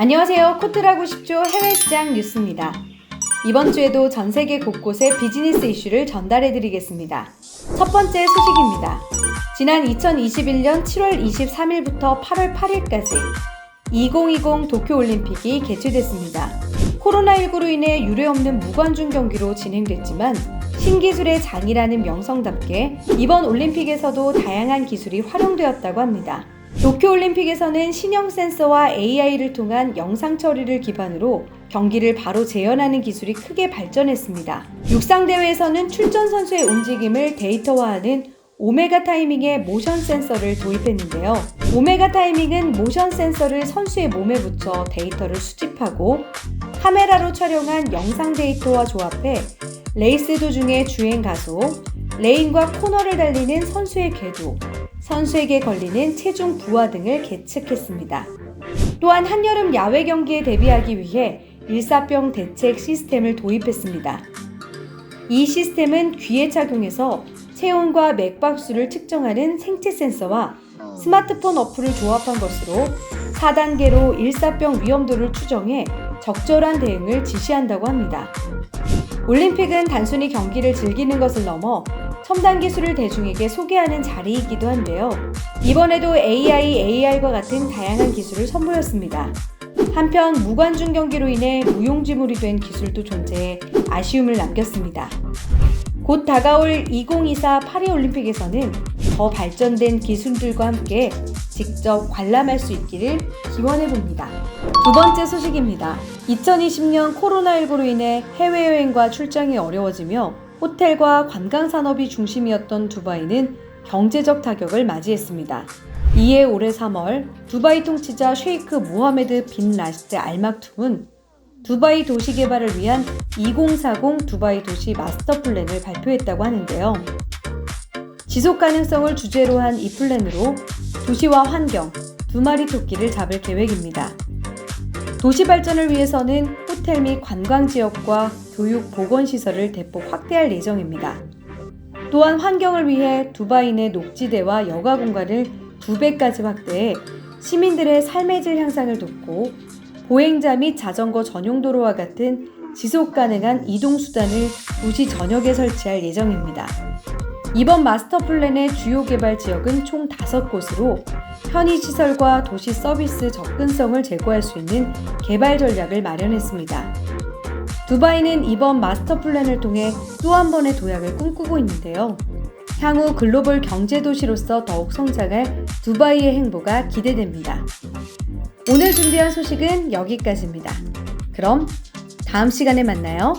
안녕하세요. 코트라고 싶죠 해외 시장 뉴스입니다. 이번 주에도 전 세계 곳곳의 비즈니스 이슈를 전달해 드리겠습니다. 첫 번째 소식입니다. 지난 2021년 7월 23일부터 8월 8일까지 2020 도쿄 올림픽이 개최됐습니다. 코로나19로 인해 유례 없는 무관중 경기로 진행됐지만 신기술의 장이라는 명성답게 이번 올림픽에서도 다양한 기술이 활용되었다고 합니다. 도쿄올림픽에서는 신형 센서와 AI를 통한 영상 처리를 기반으로 경기를 바로 재현하는 기술이 크게 발전했습니다. 육상대회에서는 출전 선수의 움직임을 데이터화하는 오메가 타이밍의 모션 센서를 도입했는데요. 오메가 타이밍은 모션 센서를 선수의 몸에 붙여 데이터를 수집하고 카메라로 촬영한 영상 데이터와 조합해 레이스 도중의 주행 가속, 레인과 코너를 달리는 선수의 궤도, 선수에게 걸리는 체중 부하 등을 계측했습니다. 또한 한여름 야외 경기에 대비하기 위해 일사병 대책 시스템을 도입했습니다. 이 시스템은 귀에 착용해서 체온과 맥박수를 측정하는 생체 센서와 스마트폰 어플을 조합한 것으로 4단계로 일사병 위험도를 추정해 적절한 대응을 지시한다고 합니다. 올림픽은 단순히 경기를 즐기는 것을 넘어 첨단 기술을 대중에게 소개하는 자리이기도 한데요. 이번에도 AI, AR과 같은 다양한 기술을 선보였습니다. 한편 무관중 경기로 인해 무용지물이 된 기술도 존재해 아쉬움을 남겼습니다. 곧 다가올 2024 파리올림픽에서는 더 발전된 기술들과 함께 직접 관람할 수 있기를 기원해 봅니다. 두 번째 소식입니다. 2020년 코로나19로 인해 해외여행과 출장이 어려워지며 호텔과 관광 산업이 중심이었던 두바이는 경제적 타격을 맞이했습니다. 이에 올해 3월 두바이 통치자 쉐이크 무하메드 빈 라시드 알막툼은 두바이 도시 개발을 위한 2040 두바이 도시 마스터 플랜을 발표했다고 하는데요. 지속 가능성을 주제로 한 이 플랜으로 도시와 환경, 두 마리 토끼를 잡을 계획입니다. 도시 발전을 위해서는 호텔 및 관광 지역과 교육 보건 시설을 대폭 확대할 예정입니다. 또한 환경을 위해 두바이 내 녹지대와 여가 공간을 두 배까지 확대해 시민들의 삶의 질 향상을 돕고 보행자 및 자전거 전용 도로와 같은 지속 가능한 이동 수단을 도시 전역에 설치할 예정입니다. 이번 마스터 플랜의 주요 개발 지역은 총 5곳으로 편의시설과 도시 서비스 접근성을 제고할 수 있는 개발 전략을 마련했습니다. 두바이는 이번 마스터 플랜을 통해 또 한 번의 도약을 꿈꾸고 있는데요. 향후 글로벌 경제 도시로서 더욱 성장할 두바이의 행보가 기대됩니다. 오늘 준비한 소식은 여기까지입니다. 그럼 다음 시간에 만나요.